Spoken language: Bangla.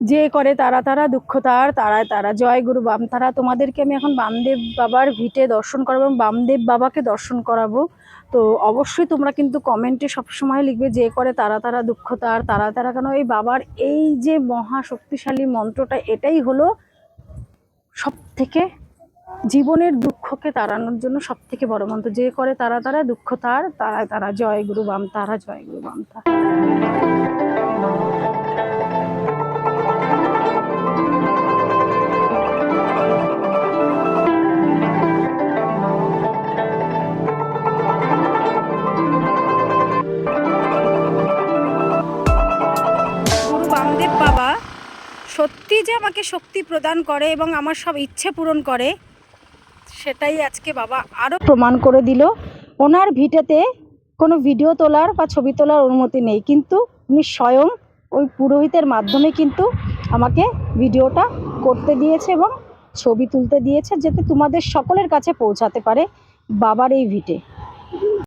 যে করে তারা তারা দুঃখ তার তারায় তারা জয় গুরু বাম, তারা তোমাদেরকে আমি এখন বামদেব বাবার ভিটে দর্শন করাবো এবং বামদেব বাবাকে দর্শন করাবো। তো অবশ্যই তোমরা কিন্তু কমেন্টে সবসময় লিখবে যে করে তারা তারা দুঃখ তার, তারা তারা কেন? এই বাবার এই যে মহা শক্তিশালী মন্ত্রটা, এটাই হলো সব থেকে জীবনের দুঃখকে তাড়ানোর জন্য সব থেকে বড় মন্ত্র। যে করে তারা তারা দুঃখ তার তারায় তারা জয় গুরু বাম, তারা জয় গুরু বাম তারা। সত্যি যে আমাকে শক্তি প্রদান করে এবং আমার সব ইচ্ছে পূরণ করে, সেটাই আজকে বাবা আরও প্রমাণ করে দিল। ওনার ভিটেতে কোনো ভিডিও তোলার বা ছবি তোলার অনুমতি নেই, কিন্তু উনি স্বয়ং ওই পুরোহিতের মাধ্যমে কিন্তু আমাকে ভিডিওটা করতে দিয়েছে এবং ছবি তুলতে দিয়েছে, যাতে তোমাদের সকলের কাছে পৌঁছাতে পারে বাবার এই ভিটে।